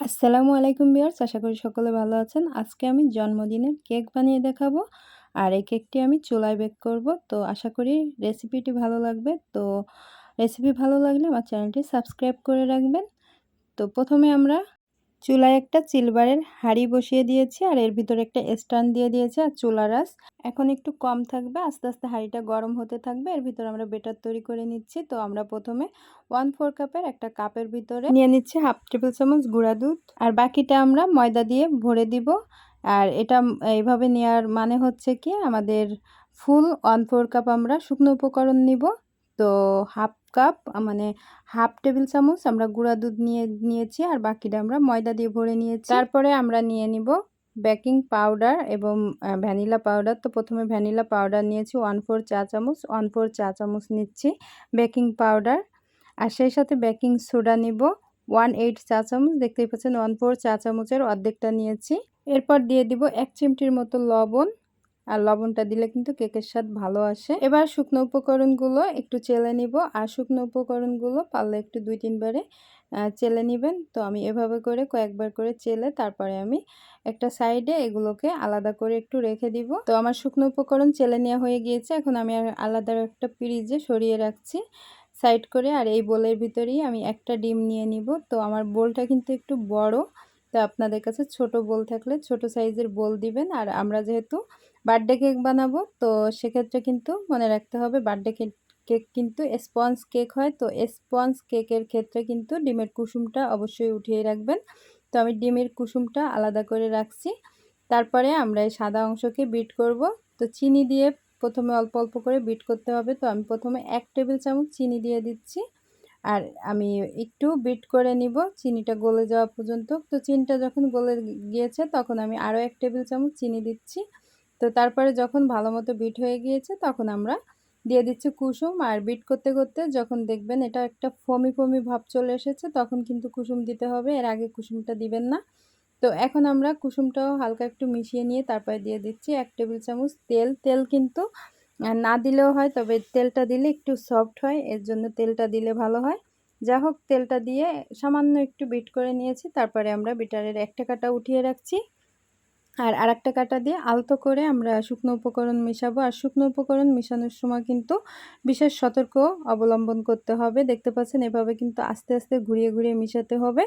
আসসালামু আলাইকুম বিয়ার্স আশা করি সকলে ভালো আছেন। আজকে আমি জন্মদিনের কেক বানিয়ে দেখাবো। আর এই কেকটি আমি চুলায় বেক করব। তো আশা করি রেসিপিটি ভালো লাগবে। তো রেসিপি ভালো লাগলে আমার চ্যানেলটি সাবস্ক্রাইব করে রাখবেন। তো প্রথমে আমরা চুলায় একটা সিলভারের হাঁড়ি বসিয়ে দিয়েছি। আর এর ভিতরে একটা স্ট্যান্ড দিয়ে দিয়েছি। আর চুলা রাস এখন একটু কম থাকবে, আস্তে আস্তে হাঁড়িটা গরম হতে থাকবে। এর ভিতরে আমরা বেটার তৈরি করে নিচ্ছি। তো আমরা প্রথমে ওয়ান ফোর কাপের একটা কাপের ভিতরে নিয়ে নিচ্ছি হাফ টেবিল চামচ গুঁড়া দুধ। আর বাকিটা আমরা ময়দা দিয়ে ভরে দিব। আর এটা এইভাবে নেওয়ার মানে হচ্ছে কি, আমাদের ফুল ওয়ান ফোর কাপ আমরা শুকনো উপকরণ নিব। তো হাফ কাপ মানে হাফ টেবিল চামচ আমরা গুঁড়া দুধ নিয়ে, নিয়েছি। আর বাকিটা আমরা ময়দা দিয়ে ভরে নিয়েছি। তারপরে আমরা নিয়ে নিব বেকিং পাউডার এবং ভ্যানিলা পাউডার। তো প্রথমে ভ্যানিলা পাউডার নিয়েছি, ওয়ান ফোর চা চামচ, ওয়ান ফোর চা চামচ নিচ্ছি বেকিং পাউডার। আর সেই সাথে বেকিং সোডা নিব, ওয়ান এইট চা চামচ, দেখতেই পাচ্ছেন, ওয়ান ফোর চা চামচের অর্ধেকটা নিয়েছি। এরপর দিয়ে দিব এক চিমটির মতো লবণ আর লবণটা দিলে কিন্তু কেকের স্বাদ ভালো আসে। এবার শুকনো উপকরণগুলো একটু চেলে নিব। আর শুকনো উপকরণগুলো পারলে একটু দুই তিনবারে চেলে নেবেন। তো আমি এভাবে করে কয়েকবার করে চেলে তারপরে আমি একটা সাইডে এগুলোকে আলাদা করে একটু রেখে দিব। তো আমার শুকনো উপকরণ চেলে নেওয়া হয়ে গিয়েছে। এখন আমি আলাদা একটা ফ্রিজে সরিয়ে রাখছি সাইড করে। আর এই বোলের ভিতরেই আমি একটা ডিম নিয়ে নিব। তো আমার বোলটা কিন্তু একটু বড়। তো আপনাদের কাছে ছোট বোল থাকলে ছোট সাইজের বোল দিবেন। আর আমরা যেহেতু বার্থডে কেক বানাবো, তো সেক্ষেত্রে কিন্তু মনে রাখতে হবে বার্থডে কেক কিন্তু স্পঞ্জ কেক হয়। তো স্পঞ্জ কেকের ক্ষেত্রে কিন্তু ডিমের কুসুমটা অবশ্যই উঠিয়ে রাখবেন। তো আমি ডিমের কুসুমটা আলাদা করে রাখছি। তারপরে আমরা এই সাদা অংশকে বিট করব। তো চিনি দিয়ে প্রথমে অল্প অল্প করে বিট করতে হবে। তো আমি প্রথমে এক টেবিল চামচ চিনি দিয়ে দিচ্ছি। আর আমি একটু বিট করে নিব। চিনিটা গলে যাওয়া পর্যন্ত। তো চিনিটা যখন গলে গিয়েছে তখন আমি আরও এক টেবিল চামচ চিনি দিচ্ছি। তো তারপরে যখন ভালো মতো বিট হয়ে গিয়েছে তখন আমরা দিয়ে দিচ্ছি কুসুম। আর বিট করতে করতে যখন দেখবেন এটা একটা ফমি ফমি ভাব চলে এসেছে তখন কিন্তু কুসুম দিতে হবে। এর আগে কুসুমটা দিবেন না। তো এখন আমরা কুসুমটাও হালকা একটু মিশিয়ে নিয়ে তারপরে দিয়ে দিচ্ছি এক টেবিল চামচ তেল। তেল কিন্তু না দিলেও হয়, তবে তেলটা দিলে একটু সফট হয়, এর জন্য তেলটা দিলে ভালো হয়। যা হোক, তেলটা দিয়ে সামান্য একটু বিট করে নিয়েছি, তারপরে আমরা বিটারের একটা কাটা উঠিয়ে রাখছি। আর আরেকটা কাটা দিয়ে আলতো করে আমরা শুকনো উপকরণ মেশাবো। আর শুকনো উপকরণ মেশানোর সময় কিন্তু বিশেষ সতর্ক অবলম্বন করতে হবে। দেখতে পাচ্ছেন, এভাবে কিন্তু আস্তে আস্তে ঘুরিয়ে ঘুরিয়ে মিশাতে হবে।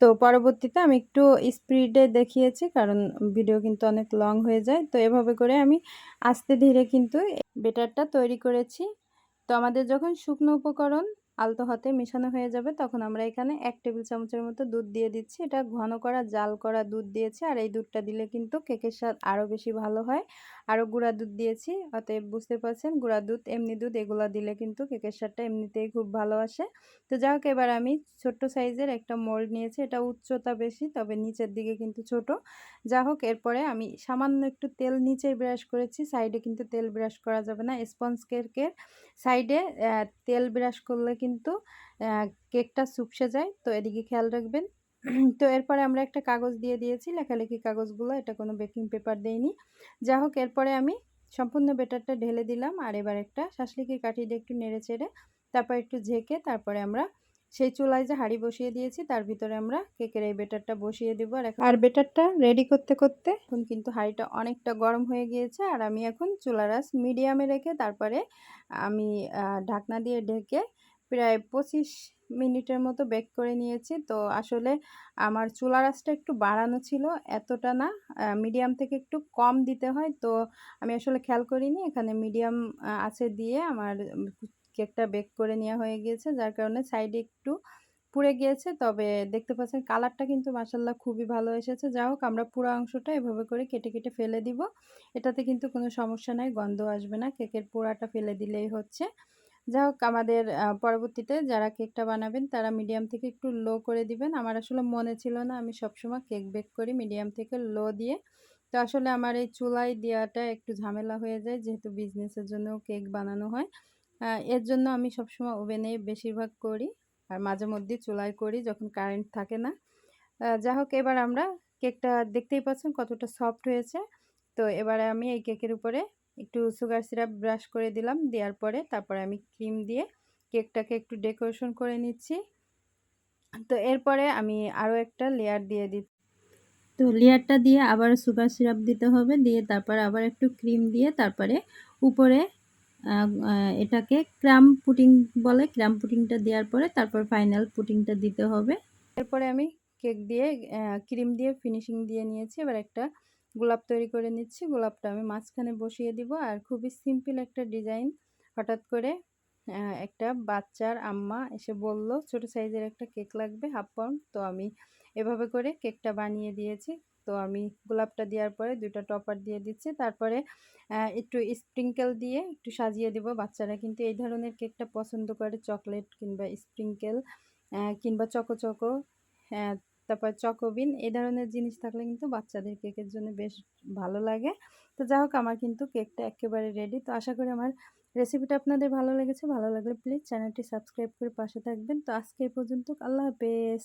তো পরবর্তীতে আমি একটু স্পিডে দেখিয়েছি, কারণ ভিডিও কিন্তু অনেক লং হয়ে যায়। তো এভাবে করে আমি আস্তে ধীরে কিন্তু বেটারটা তৈরি করেছি। তো আমাদের যখন শুকনো উপকরণ আলতো হাতে মেশানো হয়ে যাবে, তখন আমরা এখানে এক টেবিল চামচের মতো দুধ দিয়ে দিচ্ছি। এটা ঘন করা, জাল করা দুধ দিয়েছি, আর এই দুধটা দিলে কিন্তু কেকের স্বাদ আরও বেশি ভালো হয়। আরও গুঁড়া দুধ দিয়েছি, অতএব বুঝতে পারছেন, গুঁড়া দুধ, এমনি দুধ, এগুলো দিলে কিন্তু কেকের স্বাদটা এমনিতেই খুব ভালো আসে। তো যাই হোক, এবার আমি ছোট্ট সাইজের একটা মোল্ড নিয়েছি, এটা উচ্চতা বেশি, তবে নিচের দিকে কিন্তু ছোট। যা হোক, এরপরে আমি সামান্য একটু তেল নিচে ব্রাশ করেছি, সাইডে কিন্তু তেল ব্রাশ করা যাবে না, স্পঞ্জ কেকের সাইডে তেল ব্রাশ করলে কিন্তু কেকটা সুপসে যায়। তো এদিকে খেয়াল রাখবেন। তো এরপরে আমরা একটা কাগজ দিয়ে দিয়েছি। লেখালেখি কাগজগুলো এটা কোনো বেকিং পেপার দেয়নি যা হোক এরপরে আমি সম্পূর্ণ বেটারটা ঢেলে দিলাম। আর এবার একটা শাসলিকি কাঠি দিয়ে একটু নেড়ে চেড়ে তারপর একটু ঝেঁকে তারপরে আমরা সেই চুলায় যে হাঁড়ি বসিয়ে দিয়েছি তার ভিতরে আমরা কেকের এই বেটারটা বসিয়ে দেবো। আর আর বেটারটা রেডি করতে করতে এখন কিন্তু হাঁড়িটা অনেকটা গরম হয়ে গিয়েছে। আর আমি এখন চুলারাস মিডিয়ামে রেখে তারপরে আমি ঢাকনা দিয়ে ঢেকে প্রায় পঁচিশ মিনিটের মতো বেক করে নিয়েছি। তো আসলে আমার চুলা রাসটা একটু বাড়ানো ছিল, এতটা না মিডিয়াম থেকে একটু কম দিতে হয়। তো আমি আসলে খেয়াল করিনি, এখানে মিডিয়াম আছে দিয়ে আমার কেকটা বেক করে নেওয়া হয়ে গিয়েছে। যার কারণে সাইডে একটু পুড়ে গিয়েছে। তবে দেখতে পাচ্ছেন কালারটা কিন্তু মাসাল্লাহ খুবই ভালো এসেছে। যা হোক, আমরা পুরো অংশটা এভাবে করে কেটে কেটে ফেলে দিব। এটাতে কিন্তু কোনো সমস্যা নাই, গন্ধ আসবে না। কেকের পোড়াটা ফেলে দিলেই হচ্ছে। যা হোক আমাদের পরবর্তীতে যারা কেকটা বানাবেন, তারা মিডিয়াম থেকে একটু লো করে দিবেন। আমার আসলে মনে ছিল না, আমি সবসময় কেক বেক করি মিডিয়াম থেকে লো দিয়ে। তো আসলে আমার এই চুলাই দেওয়াটা একটু ঝামেলা হয়ে যায়, যেহেতু বিজনেসের জন্য কেক বানানো হয়। এর জন্য আমি সবসময় ওভেনে বেশিরভাগ করি আর মাঝে মধ্যে চুলাই করি যখন কারেন্ট থাকে না। যা হোক এবার আমরা কেকটা দেখতেই পাচ্ছেন কতটা সফট হয়েছে। তো এবারে আমি এই কেকের উপরে একটু সুগার সিরাপ ব্রাশ করে দিলাম। দেওয়ার পরে তারপরে আমি ক্রিম দিয়ে কেকটাকে একটু ডেকোরেশন করে নিচ্ছি। তো এরপরে আমি আরও একটা লেয়ার দিয়ে দিচ্ছি। তো লেয়ারটা দিয়ে আবার সুগার সিরাপ দিতে হবে। দিয়ে তারপর আবার একটু ক্রিম দিয়ে তারপরে উপরে এটাকে ক্রাম পুটিং বলে। ক্রাম পুটিংটা দেওয়ার পরে তারপর ফাইনাল পুটিংটা দিতে হবে। এরপরে আমি কেক দিয়ে ক্রিম দিয়ে ফিনিশিং দিয়ে নিয়েছি। এবার একটা গোলাপ তৈরি করে নিচ্ছি। গোলাপটা আমি মাঝখানে বসিয়ে দিব। আর খুবই সিম্পল একটা ডিজাইন। হঠাৎ করে একটা বাচ্চার আম্মা এসে বলল, ছোট সাইজের একটা কেক লাগবে, হাফ পাউন্ড। তো আমি এভাবে করে কেকটা বানিয়ে দিয়েছি। তো আমি গোলাপটা দেওয়ার পরে দুটো টপার দিয়ে দিচ্ছি। তারপরে একটু স্প্রিঙ্কেল দিয়ে একটু সাজিয়ে দেব। বাচ্চারা কিন্তু এই ধরনের কেকটা পছন্দ করে, চকলেট কিংবা স্প্রিঙ্কেল কিংবা চকো চকো তারপর চকোবিন এই ধরনের জিনিস থাকলে কিন্তু বাচ্চাদের কেকের জন্য বেশ ভালো লাগে। তো যাই হোক, আমার কিন্তু কেকটা একেবারে রেডি তো আশা করি আমার রেসিপিটা আপনাদের ভালো লেগেছে। ভালো লাগলে প্লিজ চ্যানেলটি সাবস্ক্রাইব করে পাশে থাকবেন। তো আজকে এই পর্যন্ত, আল্লাহ হাফেজ।